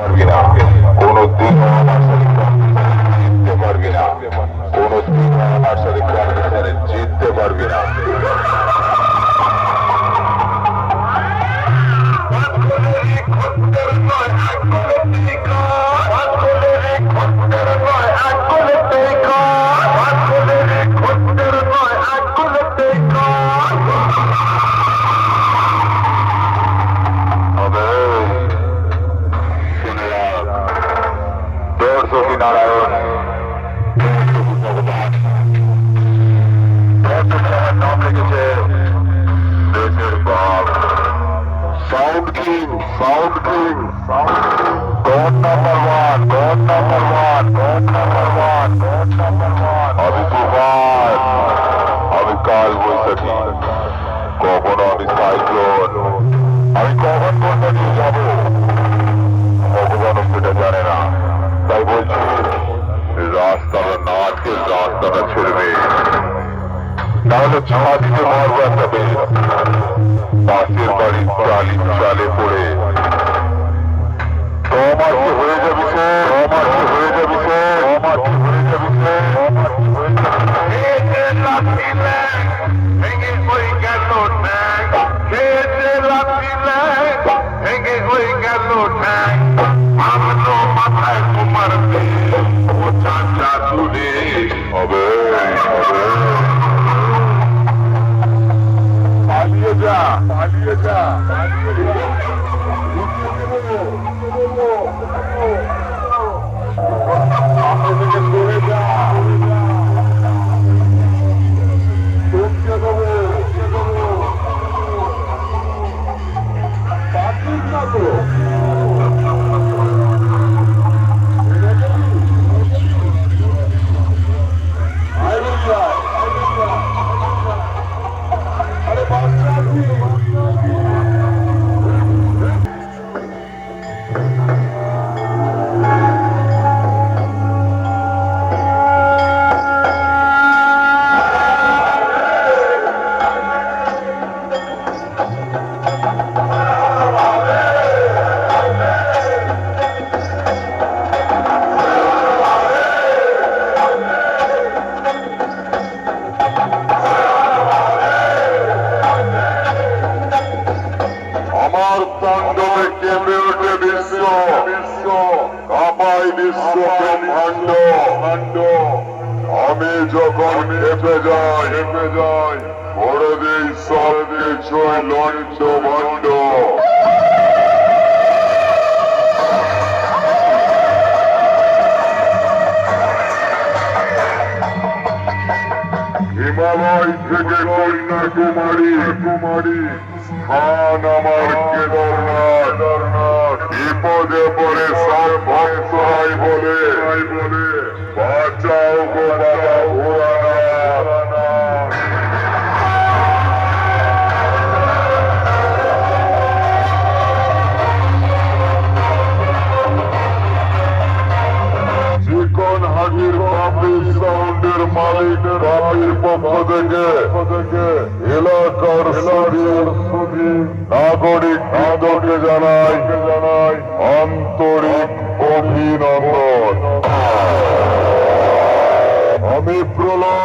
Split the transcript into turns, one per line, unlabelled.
পারবি সখী নারায়ণ নাম লিখেছে দেশের বাপ sound king sound king god number one god number one god number one god number one আমি তুফান আমি কাল বৈশাখী কখনো আমি সাইক্লোন আমি কখন তাহলে ছাদিতে মারবো একটা বেশ পাশের বাড়ির চালি চালে পড়ে। তোমার কি হয়ে যাবে সে তোমার কি হয়ে যাবে সে তোমার কি হয়ে যাবে সে তোমার হয়ে যাবে হবে হবে। か আমার তাণ্ডবে কেঁপে ওঠে বিশ্ব বিশ্ব কাপাই বিশ্ব ব্রহ্মাণ্ড। আমি যখন খেপে যাই খেপে যাই করে দিই সব ভণ্ড। হিমালয় থেকে কন্যাকুমারী কুমারী স্থান আমার কেদারনাথ। বিপদে পড়ে সব ভক্ত বলে। বলে। বাঁচাও গো থেকে এলাকার নাগরিক বৃন্দকে জানাই জানাই আন্তরিক অভিনন্দন। আমি প্রলয়